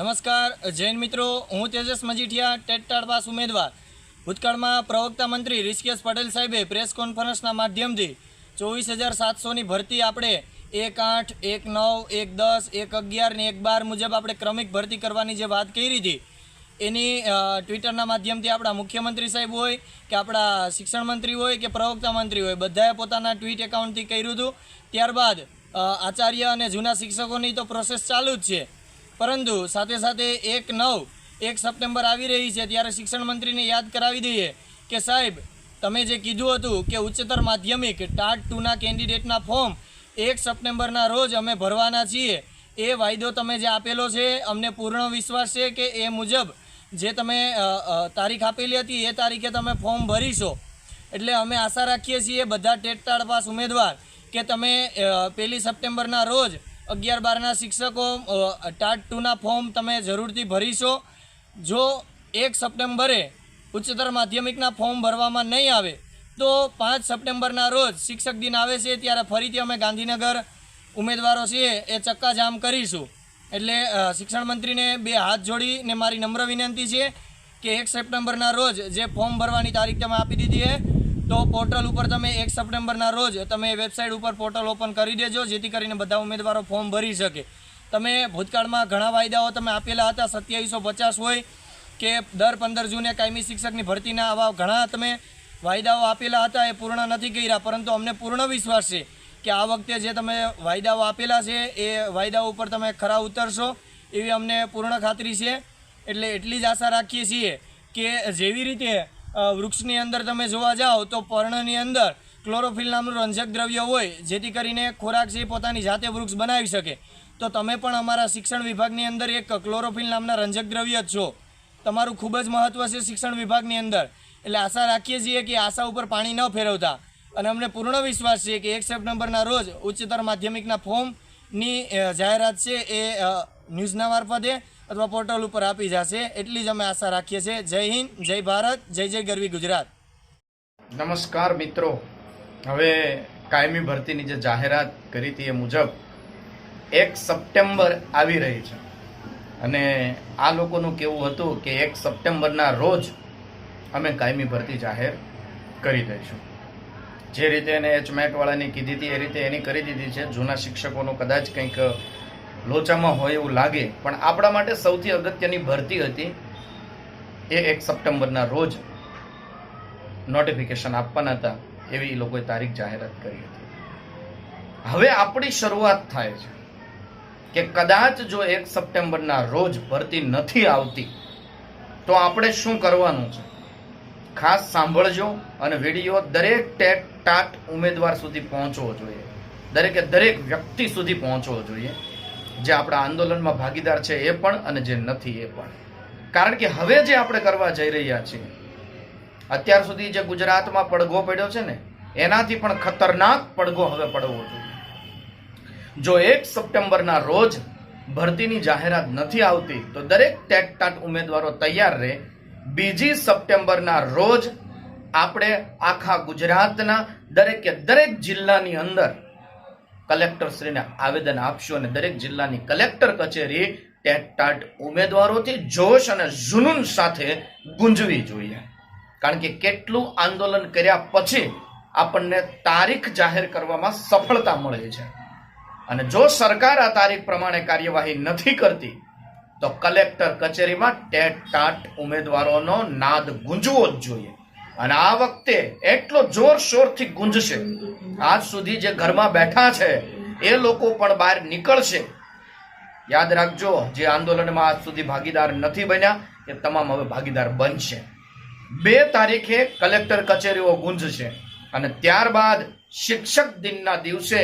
નમસ્કાર, જૈન મિત્રો, હું તેજસ મજીઠિયા ટેટટાળ પાસ ઉમેદવાર. ભૂતકાળમાં પ્રવક્તા મંત્રી ઋષિકેશ પટેલ સાહેબે પ્રેસ કોન્ફરન્સના માધ્યમથી ચોવીસ હજાર સાતસોની ભરતી આપણે એક આઠ, એક નવ, એક દસ, એક અગિયાર ને એક બાર મુજબ આપણે ક્રમિક ભરતી કરવાની જે વાત કરી હતી, એની ટ્વિટરના માધ્યમથી આપણા મુખ્યમંત્રી સાહેબ હોય કે આપણા શિક્ષણ મંત્રી હોય કે પ્રવક્તા મંત્રી હોય, બધાએ પોતાના ટ્વીટ એકાઉન્ટથી કર્યું હતું. ત્યારબાદ આચાર્ય અને જૂના શિક્ષકોની તો પ્રોસેસ ચાલુ જ છે. પરંતુ સાથે સાથે એક નવ, એક સપ્ટેમ્બર આવી રહી છે ત્યારે શિક્ષણ મંત્રીને યાદ કરાવી દઈએ કે સાહેબ, તમે જે કીધું હતું કે ઉચ્ચતર માધ્યમિક ટાટ ટુના કેન્ડિડેટના ફોર્મ એક સપ્ટેમ્બરના રોજ અમે ભરવાના છીએ, એ વાયદો તમે જે આપેલો છે, અમને પૂર્ણ વિશ્વાસ છે કે એ મુજબ જે તમે તારીખ આપેલી હતી, એ તારીખે તમે ફોર્મ ભરીશો. એટલે અમે આશા રાખીએ છીએ બધા ટેટટાળ પાસ ઉમેદવાર કે તમે પહેલી સપ્ટેમ્બરના રોજ અગિયાર બારના શિક્ષકો ટાટ ટુના ફોર્મ તમે જરૂરથી ભરીશો. જો એક સપ્ટેમ્બરે ઉચ્ચતર માધ્યમિકના ફોર્મ ભરવામાં નહીં આવે, તો પાંચ સપ્ટેમ્બરના રોજ શિક્ષક દિન આવે છે, ત્યારે ફરીથી અમે ગાંધીનગર ઉમેદવારો છીએ, એ ચક્કાજામ કરીશું. એટલે શિક્ષણ મંત્રીને બે હાથ જોડીને મારી નમ્ર વિનંતી છે કે એક સપ્ટેમ્બરના રોજ જે ફોર્મ ભરવાની તારીખ તમે આપી દીધી છે તો પોર્ટલ ઉપર તમે એક સપ્ટેમ્બરના રોજ તમે વેબસાઇટ ઉપર પોર્ટલ ઓપન કરી દેજો, જેથી કરીને બધા ઉમેદવારો ફોર્મ ભરી શકે. તમે ભૂતકાળમાં ઘણા વાયદાઓ તમે આપેલા હતા, સત્યાવીસો પચાસ હોય કે દર પંદર જૂને કાયમી શિક્ષકની ભરતીના આવા ઘણા તમે વાયદાઓ આપેલા હતા, એ પૂર્ણ નથી કર્યા, પરંતુ અમને પૂર્ણ વિશ્વાસ છે કે આ વખતે જે તમે વાયદાઓ આપેલા છે, એ વાયદાઓ ઉપર તમે ખરા ઉતરશો, એવી અમને પૂર્ણ ખાતરી છે. એટલે એટલી જ આશા રાખીએ છીએ કે જેવી રીતે વૃક્ષની અંદર તમે જોવા જાઓ તો પર્ણની અંદર ક્લોરોફિલ નામનું રંજક દ્રવ્ય હોય, જેથી કરીને ખોરાક છે પોતાની જાતે વૃક્ષ બનાવી શકે. તો તમે પણ અમારા શિક્ષણ વિભાગની અંદર એક ક્લોરોફિલ નામના રંજક દ્રવ્ય જ છો. તમારું ખૂબ જ મહત્ત્વ છે શિક્ષણ વિભાગની અંદર. એટલે આશા રાખીએ છીએ કે આશા ઉપર પાણી ન ફેરવતા. અને અમને પૂર્ણ વિશ્વાસ છે કે એક સપ્ટેમ્બરના રોજ ઉચ્ચતર માધ્યમિકના ફોર્મની જાહેરાત છે એ ન્યૂઝના મારફતે અથવા પોર્ટલ ઉપર આપી જશે. એટલી જ અમે આશા રાખીએ છીએ. જય હિન્દ, જય ભારત, જય જય ગરવી ગુજરાત. નમસ્કાર મિત્રો. હવે કાયમી ભરતીની જે જાહેરાત કરી હતી એ મુજબ એક સપ્ટેમ્બર આવી રહી છે. અને આ લોકોનું કેવું હતું કે એક સપ્ટેમ્બરના રોજ અમે કાયમી ભરતી જાહેર કરી દઈશું. જે રીતે એને એચમેટવાળાની કીધી હતી, એ રીતે એની કરી દીધી છે. જૂના શિક્ષકોનું કદાચ કંઈક લોચામાં હોય એવું લાગે, પણ આપણા માટે સૌથી અગત્યની ભરતી હતી એ એક સપ્ટેમ્બરના રોજ નોટિફિકેશન આપવાના હતા એવી લોકોએ તારીખ જાહેરાત કરી હતી. હવે આપણી શરૂઆત થાય છે કે કદાચ જો એક સપ્ટેમ્બરના રોજ ભરતી નથી આવતી, તો આપણે શું કરવાનું છે? ખાસ સાંભળજો અને વીડિયો દરેક ટેટ ટાટ ઉમેદવાર સુધી પહોંચવો જોઈએ. દરેકે દરેક વ્યક્તિ સુધી પહોંચવો જોઈએ. જે આપણા આંદોલનમાં ભાગીદાર છે એ પણ અને જે નથી એ પણ. કારણ કે હવે જે આપણે કરવા જઈ રહ્યા છીએ, અત્યાર સુધી જે ગુજરાતમાં પડઘો પડ્યો છે ને, એનાથી પણ ખતરનાક પડઘો હવે પડવો જોઈએ. જો એક સપ્ટેમ્બરના રોજ ભરતીની જાહેરાત નથી આવતી, તો દરેક ટેટટાટ ઉમેદવારો તૈયાર રહે. બીજી સપ્ટેમ્બરના રોજ આપણે આખા ગુજરાતના દરેકે દરેક જિલ્લાની અંદર કલેક્ટરશ્રીને આવેદન આપશું અને દરેક જિલ્લાની કલેક્ટર કચેરી ટેટટાટ ઉમેદવારોથી જોશ અને જુનૂન સાથે ગુંજવી જોઈએ. કારણ કે કેટલું આંદોલન કર્યા પછી આપણને તારીખ જાહેર કરવામાં સફળતા મળે છે. અને જો સરકાર આ તારીખ પ્રમાણે કાર્યવાહી નથી કરતી, તો કલેક્ટર કચેરીમાં ટેટ ટાટ ઉમેદવારોનો નાદ ગુંજવો જ જોઈએ. અને આ વખતે એટલો જોરશોરથી ગુંજશે. આજ સુધી જે ઘરમાં બેઠા છે, એ લોકો પણ બહાર નીકળશે. યાદ રાખજો, જે આંદોલનમાં આજ સુધી ભાગીદાર નથી બન્યા, એ તમામ હવે ભાગીદાર બનશે. બે તારીખે કલેક્ટર કચેરીઓ ગુંજશે અને ત્યારબાદ શિક્ષક દિનના દિવસે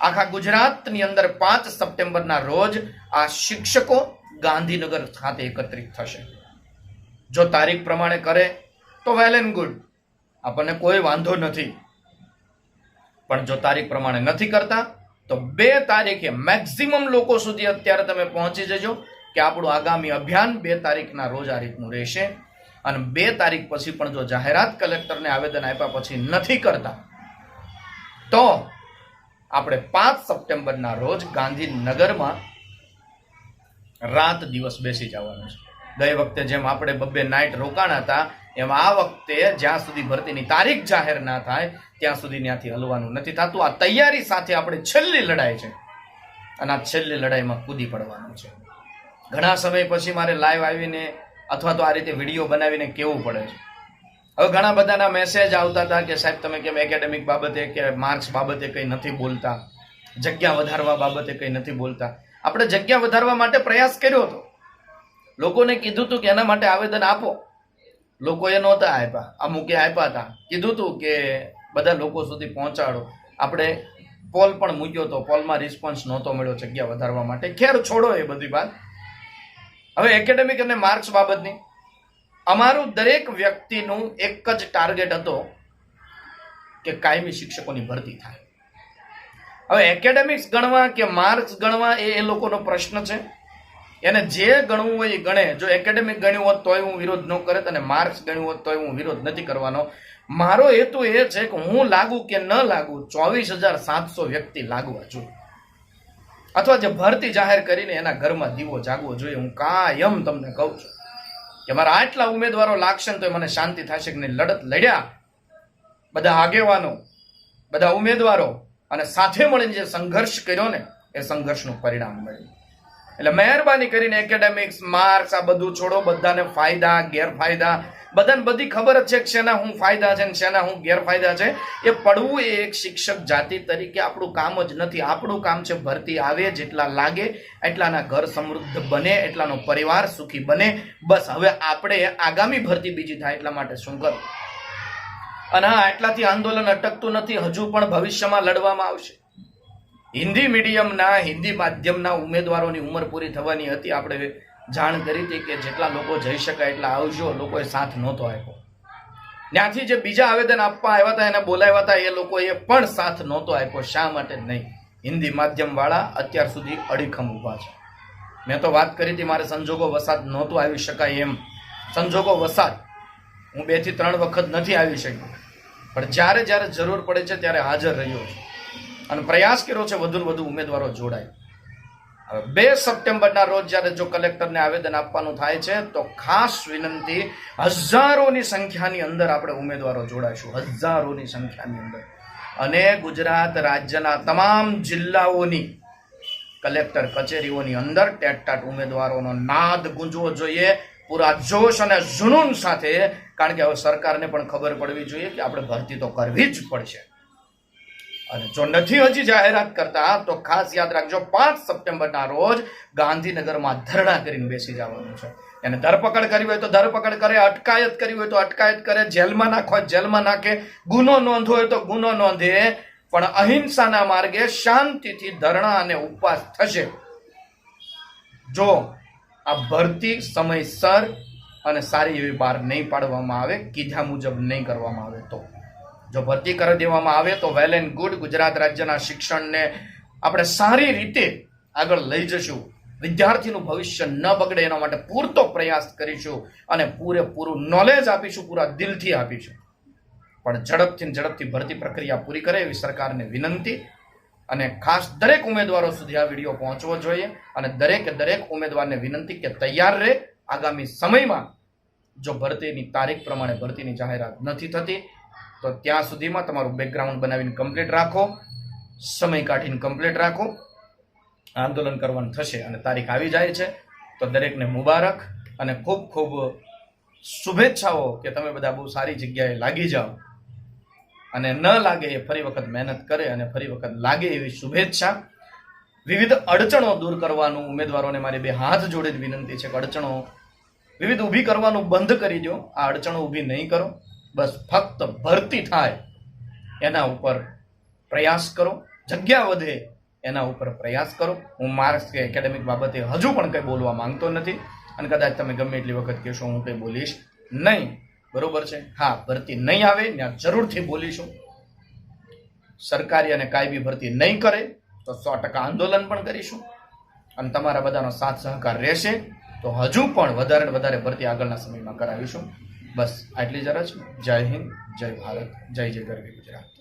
આખા ગુજરાતની અંદર પાંચ સપ્ટેમ્બરના રોજ આ શિક્ષકો ગાંધીનગર ખાતે એકત્રિત થશે. જો તારીખ પ્રમાણે કરે તો વેલ એન્ડ ગુડ આપણને કોઈ વાંધો નથી. પણ જો તારીખ પ્રમાણે નથી કરતા, તો બે તારીખે મેક્સિમમ લોકો સુધી અત્યારે તમે પહોંચી જજો કે આપણું આગામી અભિયાન બે તારીખના રોજ આ રીતનું રહેશે. અને બે તારીખ પછી પણ જો જાહેરાત કલેક્ટરને આવેદન આપ્યા પછી નથી કરતા, તો આપણે પાંચ સપ્ટેમ્બરના રોજ ગાંધીનગરમાં રાત દિવસ બેસી જવાનું છે. ગઈ વખતે જેમ આપણે બબ્બે નાઇટ રોકાણા હતા એમ આ વખતે જ્યાં સુધી ભરતીની તારીખ જાહેર ના થાય, ત્યાં સુધી ત્યાંથી હલવાનું નથી થતું. આ તૈયારી સાથે આપણે છેલ્લી લડાઈ છે. અને આ છેલ્લી લડાઈમાં કૂદી પડવાનું છે. ઘણા સમય પછી મારે લાઈવ આવીને અથવા તો આ રીતે વીડિયો બનાવીને કેવું પડે છે. હવે ઘણા બધાના મેસેજ આવતા હતા કે સાહેબ, તમે કેમ એકેડેમિક બાબતે કે માર્ક્સ બાબતે કંઈ નથી બોલતા? જગ્યા વધારવા બાબતે કંઈ નથી બોલતા? આપણે જગ્યા વધારવા માટે પ્રયાસ કર્યો હતો. લોકોને કીધું હતું કે એના માટે આવેદન આપો. લોકોએ નહોતા આપ્યા. અમુકે આપ્યા હતા. કીધું હતું કે બધા લોકો સુધી પહોંચાડો. આપણે પોલ પણ મૂક્યો હતો પોલમાં રિસ્પોન્સ નહોતો મળ્યો જગ્યા વધારવા માટે. ખેર છોડો એ બધી વાત. હવે એકેડેમિક અને માર્ક્સ બાબતની. અમારું દરેક વ્યક્તિનું એક જ ટાર્ગેટ હતો કે કાયમી શિક્ષકોની ભરતી થાય. હવે એકેડેમિક્સ ગણવા કે માર્ક્સ ગણવા એ એ લોકોનો પ્રશ્ન છે. એને જે ગણવું હોય એ ગણે. જો એકેડેમિક ગણ્યું હોત તોય હું વિરોધ ન કરે અને માર્ક્સ ગણ્યું હોત તોય હું વિરોધ નથી કરવાનો. મારો હેતુ એ છે કે હું લાગુ કે ન લાગુ ચોવીસ હજાર સાતસો વ્યક્તિ લાગવા જોઈએ. અથવા જે ભરતી જાહેર કરીને એના ઘરમાં દીવો જાગવો જોઈએ. હું કાયમ તમને કહું છું કે મારા આટલા ઉમેદવારો લાગશે ને તો મને શાંતિ થશે કે લડત લડ્યા. બધા આગેવાનો, બધા ઉમેદવારો અને સાથે મળીને જે સંઘર્ષ કર્યો ને, એ સંઘર્ષનું પરિણામ મળ્યું. એટલે મહેરબાની કરીને એકેડેમિક્સ માર્ક્સ આ બધું છોડો, બધાને ફાયદા, ગેરફાયદા. બધાને બધી ખબર જ છે કે શેના હું ફાયદા છે ને શેના હું ગેરફાયદા છે. એ પડવું એ એક શિક્ષક જાતિ તરીકે આપણું કામ જ નથી. આપણું કામ છે ભરતી આવે જેટલા લાગે, એટલાના ઘર સમૃદ્ધ બને, એટલાનો પરિવાર સુખી બને. બસ હવે આપણે આગામી ભરતી બીજી થાય એટલા માટે શું કરવું અને હા, એટલાથી આંદોલન અટકતું નથી, હજુ પણ ભવિષ્યમાં લડવામાં આવશે. હિન્દી મીડિયમના, હિન્દી માધ્યમના ઉમેદવારોની ઉંમર પૂરી થવાની હતી. આપણે જાણ કરી હતી કે જેટલા લોકો જઈ શકાય એટલા આવજો, લોકોએ સાથ નહોતો આપ્યો. ત્યાંથી જે બીજા આવેદન આપવા આવ્યા હતા, એને બોલાવ્યા હતા, એ લોકોએ પણ સાથ નહોતો આપ્યો. શા માટે નહીં? હિન્દી માધ્યમવાળા અત્યાર સુધી અડીખમ ઊભા છે. મેં તો વાત કરી હતી, મારે સંજોગો વસાત નહોતું આવી શકાય એમ. સંજોગો વસાત હું બેથી ત્રણ વખત નથી આવી શક્યો. પણ જ્યારે જ્યારે જરૂર પડે છે, ત્યારે હાજર રહ્યો છું. અને પ્રયાસ કર્યો છે વધુ ને વધુ ઉમેદવારો જોડાય. હવે બે સપ્ટેમ્બરના રોજ જ્યારે જો કલેક્ટરને આવેદન આપવાનું થાય છે, તો ખાસ વિનંતી, હજારોની સંખ્યાની અંદર આપણે ઉમેદવારો જોડાઈશું હજારોની સંખ્યાની અંદર. અને ગુજરાત રાજ્યના તમામ જિલ્લાઓની કલેક્ટર કચેરીઓની અંદર ટેટટાટ ઉમેદવારોનો નાદ ગુંજવો જોઈએ, પૂરા જોશ અને જુનૂન સાથે, કારણ કે હવે સરકારને પણ ખબર પડવી જોઈએ કે આપણે ભરતી તો કરવી જ પડશે. અને જો નથી હજી જાહેરાત કરતા, તો ખાસ યાદ રાખજો, પાંચ સપ્ટેમ્બરના રોજ ગાંધીનગરમાં ધરણા કરીને બેસી જવાનું છે. એને ધરપકડ કરી હોય તો ધરપકડ કરે, અટકાયત કરી હોય તો અટકાયત કરે, જેલમાં નાખો જેલમાં નાખે, ગુનો નોંધો હોય તો ગુનો નોંધે, પણ અહિંસાના માર્ગે શાંતિથી ધરણા અને ઉપવાસ થશે. જો આ ભરતી સમયસર અને સારી એવી બહાર નહીં પાડવામાં આવે, કીધા મુજબ નહીં કરવામાં આવે તો. જો ભરતી કરી દેવામાં આવે તો વેલ એન્ડ ગુડ ગુજરાત રાજ્યના શિક્ષણને આપણે સારી રીતે આગળ લઈ જશું. વિદ્યાર્થીનું ભવિષ્ય ન બગડે એના માટે પૂરતો પ્રયાસ કરીશું અને પૂરેપૂરું નોલેજ આપીશું, પૂરા દિલથી આપીશું. પણ ઝડપથી ઝડપથી ભરતી પ્રક્રિયા પૂરી કરે એવી સરકારને વિનંતી અને ખાસ દરેક ઉમેદવારો સુધી આ વીડિયો પહોંચવો જોઈએ અને દરેકે દરેક ઉમેદવારને વિનંતી કે તૈયાર રહે. આગામી સમયમાં જો ભરતીની તારીખ પ્રમાણે ભરતીની જાહેરાત નથી થતી તો ત્યાં સુધીમાં તમારું બેકગ્રાઉન્ડ બનાવીને કમ્પ્લીટ રાખો, સમય કાઢીને કમ્પ્લીટ રાખો. આંદોલન કરવાનું થશે અને તારીખ આવી જાય છે. તો દરેકને મુબારક અને ખૂબ ખૂબ શુભેચ્છાઓ કે તમે બધા બહુ સારી જગ્યાએ લાગી જાઓ. અને ન લાગે એ ફરી વખત મહેનત કરે અને ફરી વખત લાગે એવી શુભેચ્છા. વિવિધ અડચણો દૂર કરવાનું ઉમેદવારોને મારી બે હાથ જોડે જ વિનંતી છે કે અડચણો વિવિધ ઊભી કરવાનું બંધ કરી દો. આ અડચણો ઊભી નહીં કરો. બસ ફક્ત ભરતી થાય એના ઉપર પ્રયાસ કરો, જગ્યા વધે એના ઉપર પ્રયાસ કરો. હું માર્ક્સ કે એકેડેમિક બાબતે હજુ પણ કંઈ બોલવા માંગતો નથી અને કદાચ તમે ગમે એટલી વખત કહેશો હું કંઈ બોલીશ નહીં. બરોબર છે? હા, ભરતી નહીં આવે, ત્યાં જરૂરથી બોલીશું. સરકારી અને કાયમી ભરતી નહીં કરે, તો સો ટકા આંદોલન પણ કરીશું. અને તમારા બધાનો સાથ સહકાર રહેશે, તો હજુ પણ વધારે ને વધારે ભરતી આગળના સમયમાં કરાવીશું. બસ આટલી જરા જય હિન્દ જય ભારત જય જય ગરવી ગુજરાત.